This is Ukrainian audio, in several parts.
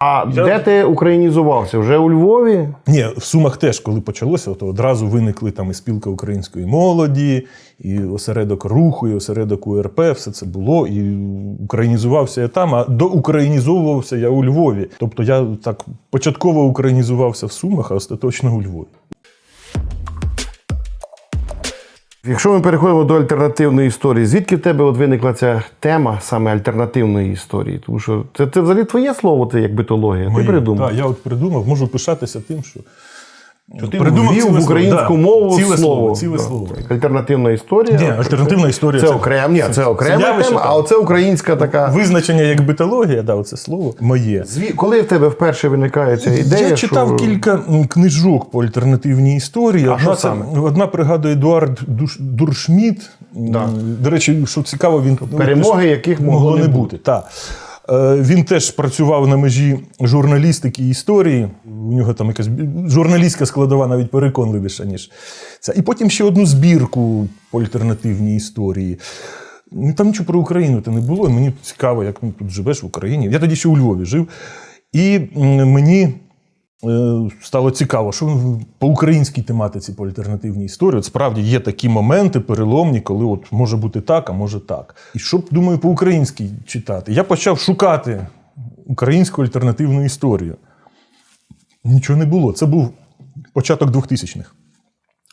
А де ти українізувався? Вже у Львові? Ні, в Сумах теж, коли почалося, то одразу виникли там і спілка української молоді, і осередок руху, і осередок УРП, все це було. І українізувався я там, а доукраїнізовувався я у Львові. Тобто я так початково українізувався в Сумах, а остаточно у Львові. Якщо ми переходимо до альтернативної історії, звідки в тебе от виникла ця тема саме альтернативної історії? Тому що це, це взагалі твоє слово, ти як битологія. Ти придумав. Так, я от придумав, можу пишатися тим, що. Ти придумав ввів ціле в українську да. мову Ціле слово. слово, ціле Да. слово. Альтернативна історія. Ні, альтернативна історія Це це- окрема, ні, це окрема тема, а оце українська така. Визначення як битологія, да, оце слово моє. Зві- Коли в тебе вперше виникає ця ідея? Я читав що... кілька книжок по альтернативній історії. А одна, що саме? одна пригадує Едуард Душ, Дуршміт. Да. До речі, що цікаво, він Перемоги, яких могло не бути. Та. Е, Він теж працював на межі журналістики і історії. У нього там якась журналістська складова навіть переконливіша, ніж ця. І потім ще одну збірку по альтернативній історії. Ну, Там нічого про Україну не було. і Мені цікаво, як ну, тут живеш в Україні. Я тоді ще у Львові жив. І мені е, стало цікаво, що по українській тематиці, по альтернативній історії, от справді є такі моменти переломні, коли от може бути так, а може так. І що думаю, по українській читати? Я почав шукати українську альтернативну історію. Нічого не було. Це був початок 2000-х.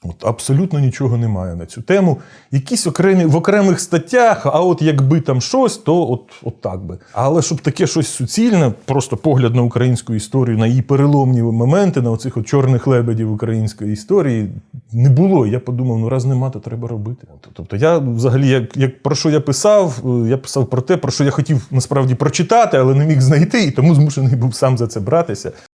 От абсолютно нічого немає на цю тему. Якісь окремі в окремих статтях, а от якби там щось, то от, от так би. Але щоб таке щось суцільне, просто погляд на українську історію, на її переломні моменти, на оцих от чорних лебедів української історії не було. Я подумав, ну раз нема, то треба робити. Тобто, я взагалі, як, як про що я писав, е, я писав про те, про що я хотів насправді прочитати, але не міг знайти, і тому змушений був сам за це братися.